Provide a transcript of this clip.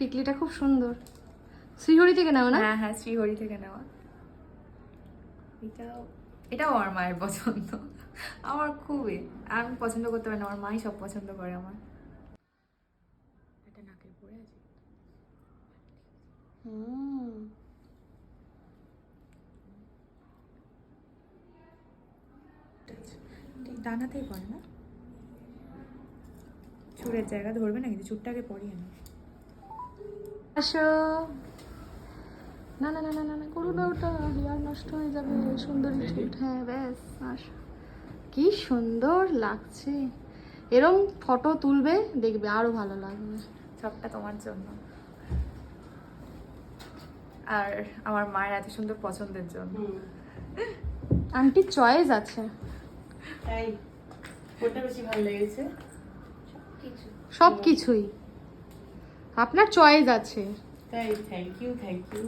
টিকলিটা খুব সুন্দর। শ্রীহরি থেকে নেওয়া না? হ্যাঁ হ্যাঁ শ্রীহরি থেকে নেওয়া এটাও এটাও আমার মায়ের পছন্দ। আমার খুবই। আর আমি পছন্দ করতে পারি না আমার মাই সব পছন্দ করে আমার। এটা নাকের পরে আছে। হুম। ঠিক ডানাতেই পড়ে না? চুরের জায়গা ধরবে না কিন্তু চুলটাকে পরিয়ে না আসো। না না না না না না করো না ওটা হেয়ার নষ্ট হয়ে যাবে সুন্দরী চুল হ্যাঁ ব্যাস আসো। কি সুন্দর লাগছে। এরম ফটো তুলবে দেখবে আরও ভালো লাগবে। সবটা তোমার জন্য। আর আমার মায়ের এত সুন্দর পছন্দের জন্য। আন্টির চয়েস আছে। তাই কোনটা বেশি ভালো লেগেছে? সব কিছুই আপনার চয়েস আছে তাই থ্যাংক ইউ থ্যাংক ইউ